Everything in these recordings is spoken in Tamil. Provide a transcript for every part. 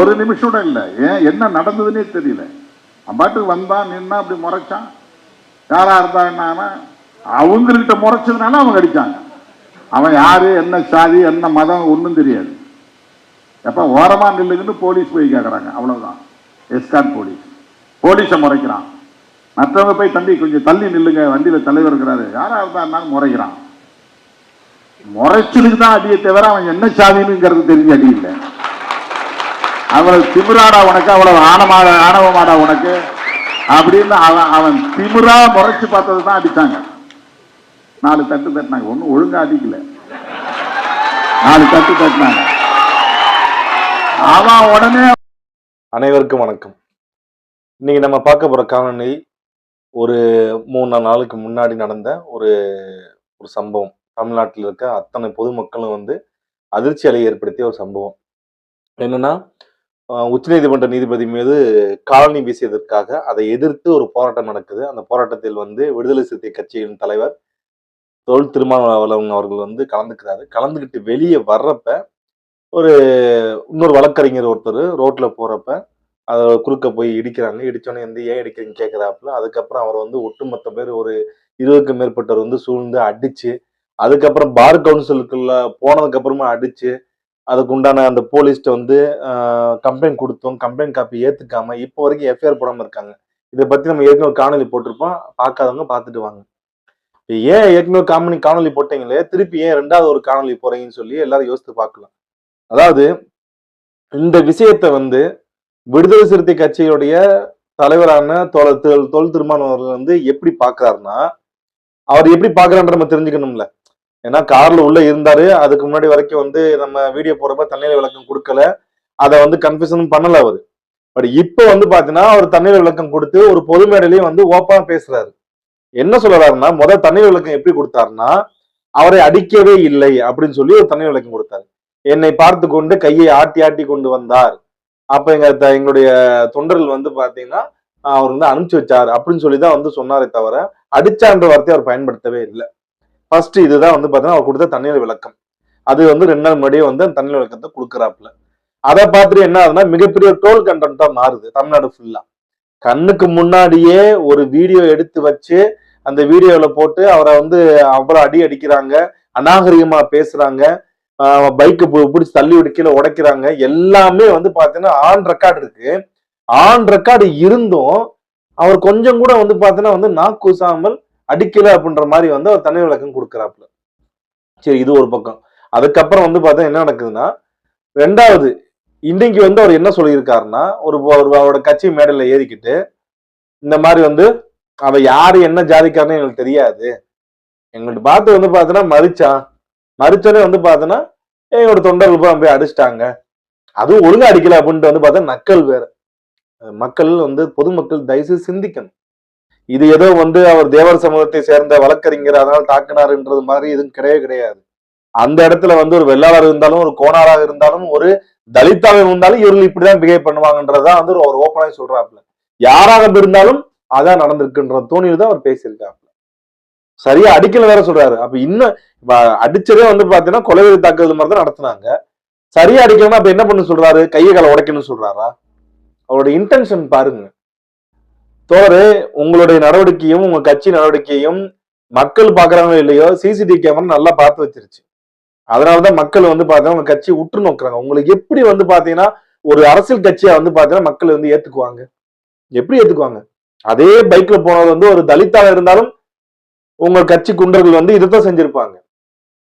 ஒரு நிமிஷம் கூட இல்லை. ஏன்? என்ன நடந்ததுன்னே தெரியல. அவன் பாட்டுக்கு வந்தான் நின்னா அப்படி முறைச்சான். யாரா இருந்தா என்ன அவங்ககிட்ட முறைச்சதுனால அவங்க அடித்தாங்க அவன் யாரு என்ன சாதி என்ன மதம் ஒன்றும் தெரியாது. எப்ப? ஓரமா நில்லுங்கன்னு போலீஸ் போய் கேட்குறாங்க அவ்வளவுதான். எஸ்கான் போலீஸ். போலீஸை முறைக்கிறான். மற்றவங்க போய் தம்பி கொஞ்சம் தள்ளி நில்லுங்க. வண்டியில் தலைவர் இருக்கிறாரு. யாரா இருந்தாருனாலும் முறைக்கிறான். முறைச்சதுக்கு தான் அடியை தவிர அவன் என்ன சாதினுங்கிறது தெரிஞ்சு அடி இல்லை. அவ்வளவு திமிராடா உனக்கு அவ்வளவு ஆணமாட ஆணவமாடா உனக்கு. அப்படின்னு அவன் அவன் திமிரா முறைச்சு பார்த்தது தான் அடித்தாங்க நாலு தட்டு தட்டினாங்க. ஒன்றும் ஒழுங்கா அடிக்கல. நாலு தட்டு தட்டினாங்க. அவன் உடனே அனைவருக்கும் வணக்கம். இன்னைக்கு நம்ம பார்க்க போற காலநிலை ஒரு மூணு நாளுக்கு முன்னாடி நடந்த ஒரு ஒரு சம்பவம். தமிழ்நாட்டில் இருக்க அத்தனை பொதுமக்களும் வந்து அதிர்ச்சி அலை ஏற்படுத்திய ஒரு சம்பவம். என்னன்னா உச்சநீதிமன்ற நீதிபதி மீது காலனி வீசியதற்காக அதை எதிர்த்து ஒரு போராட்டம் நடக்குது. அந்த போராட்டத்தில் வந்து விடுதலை சிறுத்தை கட்சியின் தலைவர் தொழில் திருமாவளவன் அவர்கள் வந்து கலந்துக்கிறாரு. கலந்துக்கிட்டு வெளியே வர்றப்ப ஒரு இன்னொரு வழக்கறிஞர் ஒருத்தர் ரோட்ல போறப்ப அதை குறுக்க போய் இடிக்கிறாங்க. இடிச்சோடனே வந்து ஏன் இடிக்கிறீங்க கேட்குறாப்புல அதுக்கப்புறம் அவர் வந்து ஒட்டுமொத்த பேர் ஒரு இருபதுக்கும் மேற்பட்டவர் வந்து சூழ்ந்து அடிச்சு அதுக்கப்புறம் பார் கவுன்சிலுக்குள்ள போனதுக்கு அப்புறமா அடிச்சு அதுக்கு உண்டான அந்த போலீஸ்ட்டு வந்து கம்ப்ளைண்ட் கொடுத்தோம். கம்ப்ளைண்ட் காப்பி ஏத்துக்காம இப்போ வரைக்கும் எஃப்ஐஆர் போடாமல் இருக்காங்க. இதை பத்தி நம்ம ஏற்கனவே காணொலி போட்டிருப்போம். பார்க்காதவங்க பார்த்துட்டு வாங்க. ஏன் ஏற்கனவே காமனி காணொலி போட்டீங்களே? திருப்பி ஏன் ரெண்டாவது ஒரு காணொலி போறீங்கன்னு சொல்லி எல்லாரும் யோசித்து பார்க்கலாம். அதாவது இந்த விஷயத்தை வந்து விடுதலை சிறுத்தை கட்சியுடைய தலைவரான தோழர் தொல் தொல் அவர்கள் வந்து எப்படி பாக்குறாருன்னா அவர் எப்படி பாக்குறான்ற நம்ம தெரிஞ்சுக்கணும்ல. ஏன்னா கார்ல உள்ள இருந்தாரு. அதுக்கு முன்னாடி வரைக்கும் வந்து நம்ம வீடியோ போறப்ப தண்ணீர் விளக்கம் கொடுக்கல. அதை வந்து கன்ஃபியூஷன் பண்ணல அவர். பட் இப்போ வந்து பாத்தீங்கன்னா அவர் தண்ணீர் விளக்கம் கொடுத்து ஒரு பொது மேடையிலையும் வந்து ஓப்பனா பேசுறாரு. என்ன சொல்றாருன்னா முதல் தண்ணீர் விளக்கம் எப்படி கொடுத்தாருன்னா அவரை அடிக்கவே இல்லை அப்படின்னு சொல்லி ஒரு தண்ணீர் விளக்கம் கொடுத்தாரு. என்னை பார்த்து கொண்டு கையை ஆட்டி ஆட்டி கொண்டு வந்தார். அப்ப எங்க த- எங்களுடைய தொண்டர்கள் வந்து பாத்தீங்கன்னா அவர் வந்து அனுப்பிச்சு வச்சார் அப்படின்னு சொல்லி தான் வந்து சொன்னாரே தவிர அடிச்சான்ற வார்த்தையை அவர் பயன்படுத்தவே இல்லை. ஃபர்ஸ்ட் இதுதான் வந்து பாத்தீங்கன்னா அவர் கொடுத்த தண்ணீர் விளக்கம். அது வந்து ரெண்டு நாள் முன்னாடியே வந்து அந்த தண்ணீர் விளக்கத்தை கொடுக்குறாப்புல. அதை பார்த்துட்டு என்ன ஆகுதுன்னா மிகப்பெரிய டோல் கண்டென்ட்டா மாறுது தமிழ்நாடு ஃபுல்லா கண்ணுக்கு முன்னாடியே ஒரு வீடியோ எடுத்து வச்சு அந்த வீடியோல போட்டு அவரை வந்து அவ்வளவு அடி அடிக்கிறாங்க அநாகரிகமா பேசுறாங்க பைக்கு பிடிச்சி தள்ளி விட்டு கீழே உடைக்கிறாங்க. எல்லாமே வந்து பாத்தீங்கன்னா ஆன் ரெக்கார்டு இருக்கு. ஆன் ரெக்கார்டு இருந்தும் அவர் கொஞ்சம் கூட வந்து பாத்தீங்கன்னா வந்து நாக்கூசாமல் அடிக்கல அப்படின்ற மாதிரி வந்து அவர் தனி விளக்கம் கொடுக்குறாப்புல. சரி இது ஒரு பக்கம். அதுக்கப்புறம் வந்து பார்த்தா என்ன நடக்குதுன்னா ரெண்டாவது இன்னைக்கு வந்து அவர் என்ன சொல்லியிருக்காருன்னா ஒரு அவரோட கட்சி மேடையில் ஏறிக்கிட்டு இந்த மாதிரி வந்து அவ யாரு என்ன ஜாதிக்காரன்னு எங்களுக்கு தெரியாது. எங்கள்கிட்ட பார்த்து வந்து பார்த்தோன்னா மறிச்சான் மறிச்சோடனே வந்து பார்த்தோன்னா எங்களோட தொண்டர்கள் போய் போய் அடிச்சிட்டாங்க. அதுவும் ஒழுங்கா அடிக்கல அப்படின்ட்டு வந்து பார்த்தா நக்கல் வேற. மக்கள் வந்து பொதுமக்கள் தயவுசெய்து சிந்திக்கணும். இது ஏதோ வந்து அவர் தேவர் சமூகத்தை சேர்ந்த வழக்கறிஞர் அதனால தாக்குனாருன்றது மாதிரி எதுவும் கிடையவே கிடையாது. அந்த இடத்துல வந்து ஒரு வெள்ளாளர் இருந்தாலும் ஒரு கோணாராக இருந்தாலும் ஒரு தலித்தாக இருந்தாலும் இவர்கள் இப்படிதான் பிஹேவ் பண்ணுவாங்கன்றதான் வந்து ஒரு ஓப்பனாக சொல்றாப்புல. யாராக இருந்தாலும் அதான் நடந்திருக்குன்ற தோணியில் தான் அவர் பேசியிருக்காப்புல. சரியா அடிக்கல வேற சொல்றாரு. அப்ப இன்னும் இப்ப அடிச்சதே வந்து பாத்தீங்கன்னா கொலைவெறி தாக்குதல் மாதிரி தான் நடத்தினாங்க. சரியா அடிக்கணும்னா அப்ப என்ன பண்ண சொல்றாரு? கையை காலை உடைக்கணும்னு சொல்றாரா? அவரோட இன்டென்ஷன் பாருங்க. தோழரு உங்களுடைய நடவடிக்கையும் உங்க கட்சி நடவடிக்கையும் மக்கள் பாக்குறாங்களோ இல்லையோ சிசிடிவி கேமரா நல்லா பார்த்து வச்சிருச்சு. அதனாலதான் மக்கள் வந்து பாத்தீங்கன்னா உங்க கட்சி உற்று நோக்குறாங்க. உங்களுக்கு எப்படி வந்து பாத்தீங்கன்னா ஒரு அரசியல் கட்சியா வந்து பாத்தீங்கன்னா மக்கள் வந்து ஏத்துக்குவாங்க? எப்படி ஏத்துக்குவாங்க? அதே பைக்ல போனவர் வந்து ஒரு தலித்தாக இருந்தாலும் உங்க கட்சி குண்டர்கள் வந்து இதைத்தான் செஞ்சிருப்பாங்க.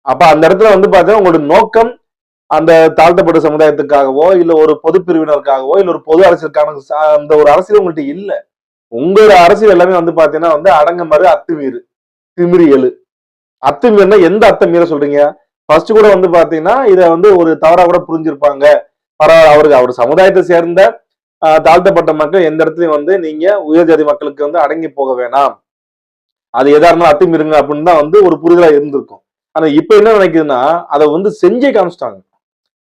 அப்ப அந்த இடத்துல வந்து பாத்தீங்கன்னா உங்களோட நோக்கம் அந்த தாழ்த்தப்பட்ட சமுதாயத்துக்காகவோ இல்ல ஒரு பொது பிரிவினருக்காகவோ இல்ல ஒரு பொது அரசியலுக்கான ச- அந்த ஒரு அரசியல் உங்கள்கிட்ட இல்லை. உங்களோட அரசியல் எல்லாமே வந்து பாத்தீங்கன்னா வந்து அடங்கமாறு அத்துமீறு திமிரி எழு அத்துமீறினா எந்த அத்தமீற சொல்றீங்க? ஃபர்ஸ்ட் கூட வந்து பாத்தீங்கன்னா இதை வந்து ஒரு தவறா கூட புரிஞ்சிருப்பாங்க. பரவாயில்ல அவருக்கு அவர் சமுதாயத்தை சேர்ந்த தாழ்த்தப்பட்ட மக்கள் எந்த இடத்துலயும் வந்து நீங்க உயர் ஜாதி மக்களுக்கு வந்து அடங்கி போக வேணாம். அது எதா இருந்தாலும் அத்துமீறுங்க அப்படின்னு தான் வந்து ஒரு புரிதலா இருந்திருக்கும். ஆனா இப்ப என்ன நினைக்குதுன்னா அதை வந்து செஞ்சே காமிச்சிட்டாங்க.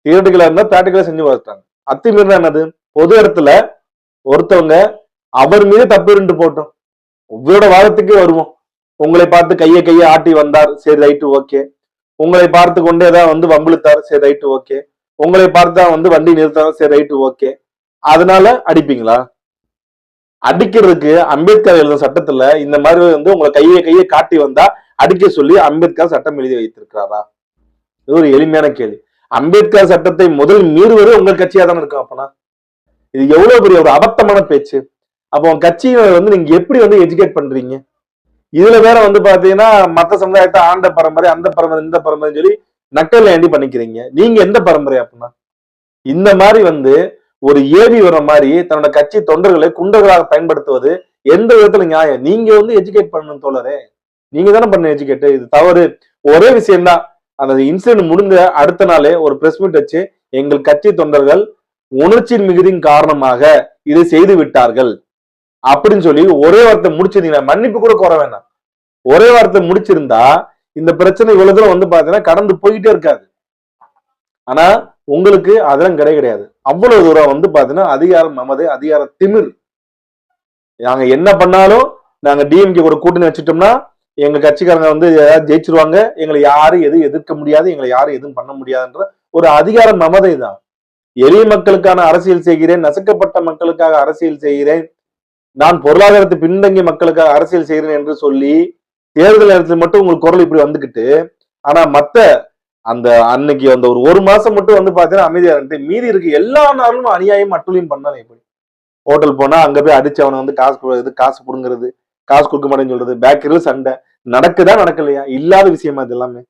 தியேட்டர்களா இருந்தா பிராக்டிக்கலா செஞ்சு பார்த்துட்டாங்க. அத்துமீறினா என்னது? பொது இடத்துல ஒருத்தவங்க அவர் மீது தப்பு இருந்து போட்டோம். ஒவ்வொரு வாரத்துக்கே வருவோம். உங்களை பார்த்து கையை கையை ஆட்டி வந்தார் சரி ரைட்டு ஓகே உங்களை பார்த்து கொண்டு தான் வந்து வம்பிழுத்தார் சரி ரைட்டு ஓகே உங்களை பார்த்தா வந்து வண்டி நிறுத்தார் சரி ரைட்டு ஓகே அதனால அடிப்பீங்களா? அடிக்கிறதுக்கு அம்பேத்கர் எழுதும் சட்டத்துல இந்த மாதிரி வந்து உங்களை கையை கையை காட்டி வந்தா அடிக்க சொல்லி அம்பேத்கர் சட்டம் எழுதி வைத்திருக்கிறாரா? இது ஒரு எளிமையான கேள்வி. அம்பேத்கர் சட்டத்தை முதல் மீறுவது உங்கள் கட்சியா தானே இருக்கும் அப்பனா? இது எவ்வளவு பெரிய ஒரு அபத்தமான பேச்சு. அப்போ கட்சியை வந்து நீங்க எப்படி வந்து எஜுகேட் பண்றீங்க? இதுல வேற வந்து பாத்தீங்கன்னா மத்த சமுதாயத்தை ஆண்ட பரம்பரை அந்த பரம்பரை இந்த பரம்பரைன்னு சொல்லி நக்கல் ஏண்டி பண்ணிக்கிறீங்க? நீங்க எந்த பரம்பரை அப்படின்னா? இந்த மாதிரி வந்து ஒரு ஏவி வர மாதிரி தன்னோட கட்சி தொண்டர்களை குண்டர்களாக பயன்படுத்துவது எந்த விதத்துல நியாயம்? நீங்க வந்து எஜுகேட் பண்ணணும் தோழரே. நீங்க தானே பண்ண எஜுகேட் இது தவறு. ஒரே விஷயம்தான் அந்த இன்சிடென்ட் முடிந்த அடுத்த நாளே ஒரு பிரஸ் மீட் வச்சு எங்கள் கட்சி தொண்டர்கள் உணர்ச்சியின் மிகுதியின் காரணமாக இதை செய்து விட்டார்கள். அப்படின்னு சொல்லி ஒரே வார்த்தை முடிச்சிருந்தீங்கன்னா மன்னிப்பு கூட கோர வேண்டாம். ஒரே வார்த்தை முடிச்சிருந்தா இந்த பிரச்சனை இவ்வளவு தூரம் வந்து பாத்தீங்கன்னா கடந்து போயிட்டே இருக்காது. ஆனா உங்களுக்கு அதெல்லாம் கிடை கிடையாது. அவ்வளவு தூரம் வந்து பாத்தீங்கன்னா அதிகாரம் நமது அதிகார திமிர். நாங்க என்ன பண்ணாலும் நாங்க டிஎம்கே கூட கூட்டணி வச்சுட்டோம்னா எங்க கட்சிக்காரங்க வந்து ஏதாவது ஜெயிச்சிருவாங்க. எங்களை யாரும் எதுவும் எதிர்க்க முடியாது. எங்களை யாரும் எதுவும் பண்ண முடியாதுன்ற ஒரு அதிகார மமதை தான் எளிய மக்களுக்கான அரசியல் செய்கிறேன் நசுக்கப்பட்ட மக்களுக்காக அரசியல் செய்கிறேன். நான் பொருளாதாரத்தை பின்தங்கிய மக்களுக்காக அரசியல் செய்கிறேன் என்று சொல்லி தேர்தல் நேரத்தில் மட்டும் உங்களுக்கு குரல் இப்படி வந்துக்கிட்டு ஆனா மத்த அந்த அன்னைக்கு அந்த ஒரு ஒரு மாசம் மட்டும் வந்து பாத்தீங்கன்னா அமைதியா இருந்து மீதி இருக்கு எல்லா நாளும் அநியாயம் அட்டுளியும் பண்ணாலும் எப்படி ஹோட்டல் போனா அங்க போய் அடிச்சு அவனை வந்து காசு கொடு- இது காசு புடுங்குறது காசு கொடுக்க மாட்டேன்னு சொல்றது பேக்கரியில் சண்டை. நடக்குதா நடக்கலையா? இல்லாத விஷயமா இது எல்லாமே.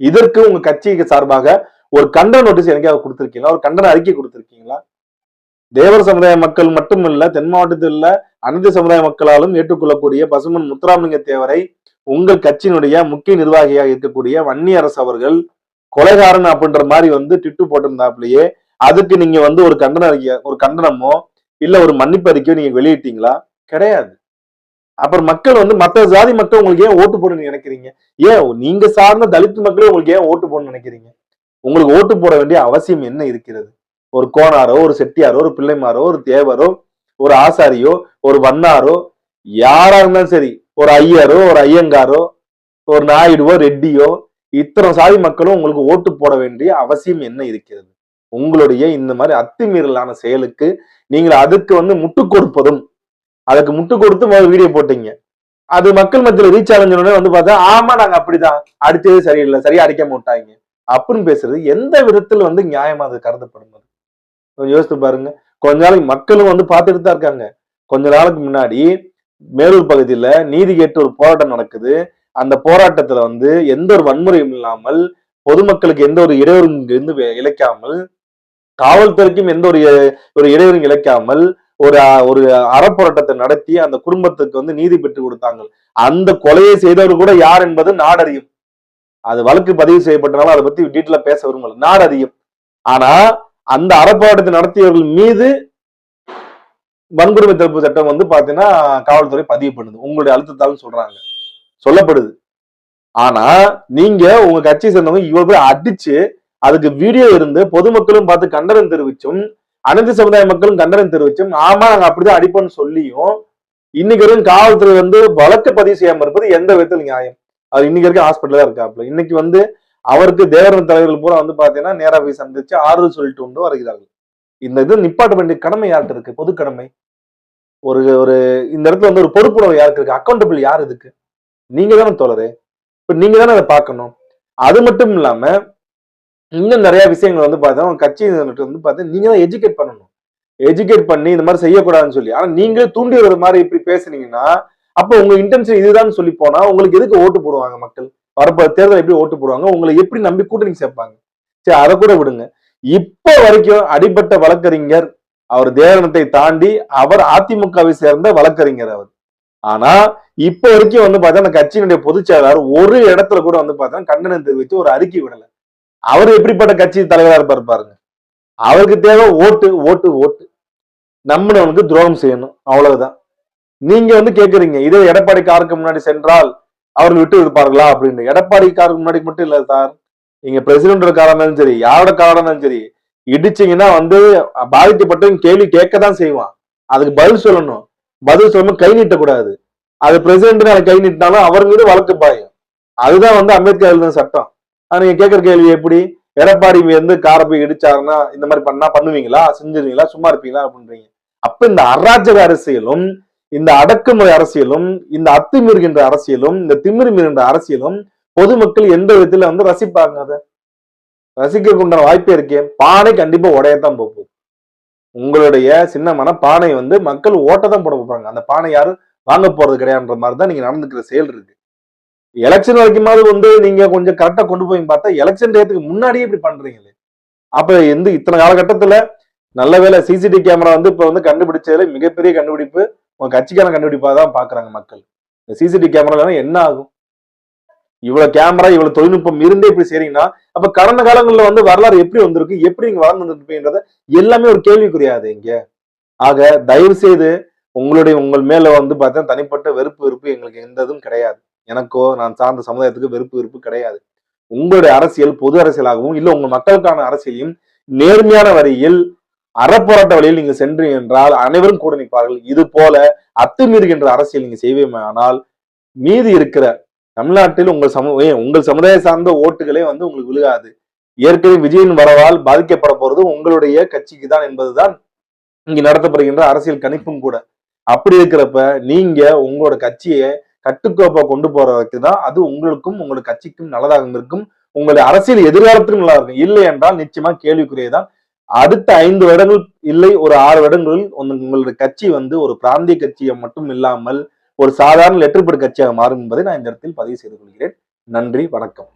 இதற்கு உங்க கட்சிக்கு சார்பாக ஒரு கண்டன நோட்டீஸ் எனக்காக கொடுத்துருக்கீங்களா? ஒரு கண்டன அறிக்கை கொடுத்துருக்கீங்களா? தேவர் சமுதாய மக்கள் மட்டுமல்ல தென் மாவட்டத்தில் உள்ள அனைத்து சமுதாய மக்களாலும் ஏற்றுக்கொள்ளக்கூடிய பசுமன் முத்துராமலிங்க தேவரை உங்கள் கட்சியினுடைய முக்கிய நிர்வாகியாக இருக்கக்கூடிய வன்னியரசு அவர்கள் கொலைகாரன் அப்படின்ற மாதிரி வந்து டிட்டு போட்டிருந்தாப்லயே அதுக்கு நீங்க வந்து ஒரு கண்டன அறிக்கை ஒரு கண்டனமோ இல்ல ஒரு மன்னிப்பு அறிக்கையோ நீங்க வெளியிட்டீங்களா? கிடையாது. அப்புறம் மக்கள் வந்து மத்த ஜாதி மக்கள் உங்களுக்கு ஏன் ஓட்டு போடணும்னு நினைக்கிறீங்க? ஏன்? நீங்க சார்ந்த தலித் மக்களே உங்களுக்கு ஏன் ஓட்டு போடணும்னு நினைக்கிறீங்க? உங்களுக்கு ஓட்டு போட வேண்டிய அவசியம் என்ன இருக்கிறது? ஒரு கோனாரோ ஒரு செட்டியாரோ ஒரு பிள்ளைமாரோ ஒரு தேவரோ ஒரு ஆசாரியோ ஒரு வண்ணாரோ யாரா இருந்தாலும் சரி ஒரு ஐயரோ ஒரு ஐயங்காரோ ஒரு நாயுடுவோ ரெட்டியோ இத்தனை சாதி மக்களும் உங்களுக்கு ஓட்டு போட வேண்டிய அவசியம் என்ன இருக்கிறது? உங்களுடைய இந்த மாதிரி அத்துமீறலான செயலுக்கு நீங்கள் அதுக்கு வந்து முட்டு கொடுப்பதும் அதுக்கு முட்டு கொடுத்து வீடியோ போட்டீங்க. அது மக்கள் மத்தியில ரீச் ஆனதுனே வந்து பார்த்தா ஆமா நாங்க அப்படிதான். அடுத்தது சரியில்லை சரியா அடிக்க மாட்டாங்க அப்படின்னு பேசுறது எந்த விதத்துல வந்து நியாயமா அது கருதப்படும் அது? கொஞ்சம் யோசித்து பாருங்க. கொஞ்ச நாளைக்கு மக்களும் வந்து பார்த்துட்டு தான் இருக்காங்க. கொஞ்ச நாளுக்கு முன்னாடி மேலூர் பகுதியில நீதி கேட்டு ஒரு போராட்டம் நடக்குது. அந்த போராட்டத்துல வந்து எந்த ஒரு வன்முறையும் இல்லாமல் பொதுமக்களுக்கு எந்த ஒரு இடையூறும் இருந்து இழைக்காமல் காவல்துறைக்கும் எந்த ஒரு ஒரு இடையூறும் இழைக்காமல் ஒரு ஒரு அறப்போராட்டத்தை நடத்தி அந்த குடும்பத்துக்கு வந்து நீதி பெற்று கொடுத்தாங்க. அந்த கொலையை செய்தவர் கூட யார் என்பது நாடறியும். அது வழக்கு பதிவு செய்யப்பட்டனால அதை பத்தி டீட்டெயிலா பேச விரும்பல. நாடறியும். ஆனா அந்த அறப்பாட்டத்தை நடத்தியவர்கள் மீது வன்கொடுமை தடுப்பு சட்டம் வந்து பாத்தீங்கன்னா காவல்துறை பதிவு பண்ணுது. உங்களுடைய அழுத்தத்தாலும் சொல்றாங்க. சொல்லப்படுது. ஆனா நீங்க உங்க கட்சியை சேர்ந்தவங்க இவ்வளவு பேர் அடிச்சு அதுக்கு வீடியோ இருந்து பொதுமக்களும் பார்த்து கண்டனம் தெரிவிச்சும் அனைத்து சமுதாய மக்களும் கண்டனம் தெரிவிச்சும் ஆமா நாங்க அப்படிதான் அடிப்போம்னு சொல்லியும் இன்னைக்கு வரைக்கும் காவல்துறை வந்து வழக்கு பதிவு செய்யாம இருப்பது எந்த விதத்தில் நியாயம். அவர் இன்னைக்கு வரைக்கும் ஹாஸ்பிட்டல் தான் இருக்காப்ல இன்னைக்கு வந்து அவருக்கு தேவரன் தலைவர்கள் பூரா வந்து பாத்தீங்கன்னா நேரா போய் சந்திச்சு ஆறுதல் சொல்லிட்டு கொண்டு வருகிறார்கள். இந்த இது நிப்பாட்ட வேண்டிய கடமை யார்கிட்ட இருக்கு? பொது கடமை. ஒரு ஒரு இந்த இடத்துல வந்து ஒரு பொறுப்புணர்வு யாருக்கு இருக்கு? அக்கௌண்டபிள் யார் இதுக்கு? நீங்க தானே தோழரே. இப்ப நீங்க தானே அதை பார்க்கணும். அது மட்டும் இல்லாம இன்னும் நிறைய விஷயங்கள் வந்து பார்த்தா கட்சி வந்து பார்த்தா நீங்க தான் எஜுகேட் பண்ணணும். எஜுகேட் பண்ணி இந்த மாதிரி செய்யக்கூடாதுன்னு சொல்லி. ஆனா நீங்களே தூண்டி வர மாதிரி இப்படி பேசுனீங்கன்னா அப்போ உங்க இன்டென்ஷன் இதுதான் சொல்லி போனா உங்களுக்கு எதுக்கு ஓட்டு போடுவாங்க மக்கள்? வரப்போ தேர்தல் எப்படி ஓட்டு போடுவாங்க உங்களை எப்படி நம்பி கூட்டணி சேர்ப்பாங்க? சரி அதை கூட விடுங்க. இப்போ வரைக்கும் அடிப்பட்ட வழக்கறிஞர் அவர் தேவனத்தை தாண்டி அவர் அதிமுகவை சேர்ந்த வழக்கறிஞர் அவர். ஆனா இப்ப வரைக்கும் வந்து பார்த்தா அந்த கட்சியினுடைய பொதுச் செயலாளர் ஒரு இடத்துல கூட வந்து பார்த்தா கண்டனம் தெரிவித்து ஒரு அறிக்கை விடல. அவர் எப்படிப்பட்ட கட்சி தலைவரா இருப்பாரு பாருங்க. அவருக்கு தேவை ஓட்டு ஓட்டு ஓட்டு. நம்மளவனுக்கு துரோகம் செய்யணும். அவ்வளவுதான். நீங்க வந்து கேக்குறீங்க இதே எடப்பாடி காருக்கு முன்னாடி சென்றால் அவர்கள் விட்டு இருப்பார்களா அப்படின்னு. எடப்பாடி காருக்கு முன்னாடி மட்டும் இல்ல சார். நீங்க பிரசிடென்ட் காரணம் இருந்தாலும் சரி யாரோட காரணம் இருந்தாலும் சரி இடிச்சீங்கன்னா வந்து பாதிக்கப்பட்டவங்க கேள்வி கேட்க தான் செய்வான். அதுக்கு பதில் சொல்லணும். பதில் சொல்லாம கை நீட்டக்கூடாது. அது பிரசிடென்ட் கை நீட்டினாலும் அவர் மீது வழக்கு பாயும். அதுதான் வந்து அம்பேத்கர் எழுதின சட்டம். ஆனா நீங்க கேட்கற கேள்வி எப்படி? எடப்பாடி வந்து காரை போய் இடிச்சாருன்னா இந்த மாதிரி பண்ணா பண்ணுவீங்களா? செஞ்சிருவீங்களா? சும்மா இருப்பீங்களா? அப்படின்றீங்க. அப்ப இந்த அராஜக அரசியலும் இந்த அடக்குமுறை அரசியலும் இந்த அத்துமீறுகின்ற அரசியலும் இந்த திமிரு மீறுகின்ற அரசியலும் பொதுமக்கள் எந்த விதத்துல வந்து ரசிப்பாங்க அதை? ரசிக்க உண்டான வாய்ப்பே இருக்கே. பானை கண்டிப்பா உடையத்தான் போகுது. உங்களுடைய சின்னமான பானை வந்து மக்கள் ஓட்டதான் போட போறாங்க. அந்த பானை யாரும் வாங்க போறது கிடையாதுன்ற மாதிரி தான் நீங்க நடந்துக்கிற செயல் இருக்கு. எலெக்ஷன் வரைக்குமாவது வந்து நீங்க கொஞ்சம் கரெக்டா கொண்டு போய் பார்த்தா எலெக்ஷன் டேத்துக்கு முன்னாடியே இப்படி பண்றீங்களே. அப்ப எந்த இத்தனை காலகட்டத்துல நல்ல வேலை சிசிடிவி கேமரா வந்து இப்ப வந்து கண்டுபிடிச்சதுல மிகப்பெரிய கண்டுபிடிப்பு. உங்க கட்சிக்கான கண்டுபிடிப்பா தான் பாக்குறாங்க மக்கள். இந்த சிசிடிவி கேமரா என்ன ஆகும்? இவ்வளவு கேமரா இவ்வளவு தொழில்நுட்பம் இருந்தே இப்படி செய்றீங்கன்னா அப்ப கடந்த காலங்கள்ல வந்து வரலாறு எப்படி வந்திருக்கு எப்படி நீங்க வளர்ந்து வந்திருப்பீங்கன்றத எல்லாமே ஒரு கேள்விக்குறியாது இங்க. ஆக தயவு செய்து உங்களுடைய உங்கள் மேல வந்து பார்த்தா தனிப்பட்ட வெறுப்பு வெறுப்பு எங்களுக்கு எந்த இதுவும் கிடையாது. எனக்கோ நான் சார்ந்த சமுதாயத்துக்கு வெறுப்பு வெறுப்பு கிடையாது. உங்களுடைய அரசியல் பொது அரசியலாகவும் இல்லை உங்க மக்களுக்கான அரசியலையும் நேர்மையான வரியில் அறப்போராட்ட வழியில் நீங்க சென்றீங்க என்றால் அனைவரும் கூட நிற்பார்கள். இது போல அத்துமீறுகின்ற அரசியல் நீங்க செய்வீமானால் மீதி இருக்கிற தமிழ்நாட்டில் உங்கள் சமூக உங்கள் சமுதாய சார்ந்த ஓட்டுகளே வந்து உங்களுக்கு விழுகாது. ஏற்கனவே விஜயின் வரவால் பாதிக்கப்பட போறது உங்களுடைய கட்சிக்கு தான் என்பதுதான் இங்கு நடத்தப்படுகின்ற அரசியல் கணிப்பும் கூட. அப்படி இருக்கிறப்ப நீங்க உங்களோட கட்சியை கட்டுக்கோப்பா கொண்டு போறதுக்கு தான் அது உங்களுக்கும் உங்களோட கட்சிக்கும் நல்லதாக இருக்கும். உங்களுடைய அரசியல் எதிர்காலத்துக்கும் நல்லா இருக்கும். இல்லை என்றால் நிச்சயமா கேள்விக்குரியதான் அடுத்த ஐந்து வருடங்கள் இல்லை ஒரு ஆறு வருடங்களில் உங்களுடைய கட்சி வந்து ஒரு பிராந்திய கட்சியை மட்டும் இல்லாமல் ஒரு சாதாரண லெட்டர்பெட் கட்சியாக மாறும் என்பதை நான் இந்த இடத்தில் பதிவு செய்து கொள்கிறேன். நன்றி வணக்கம்.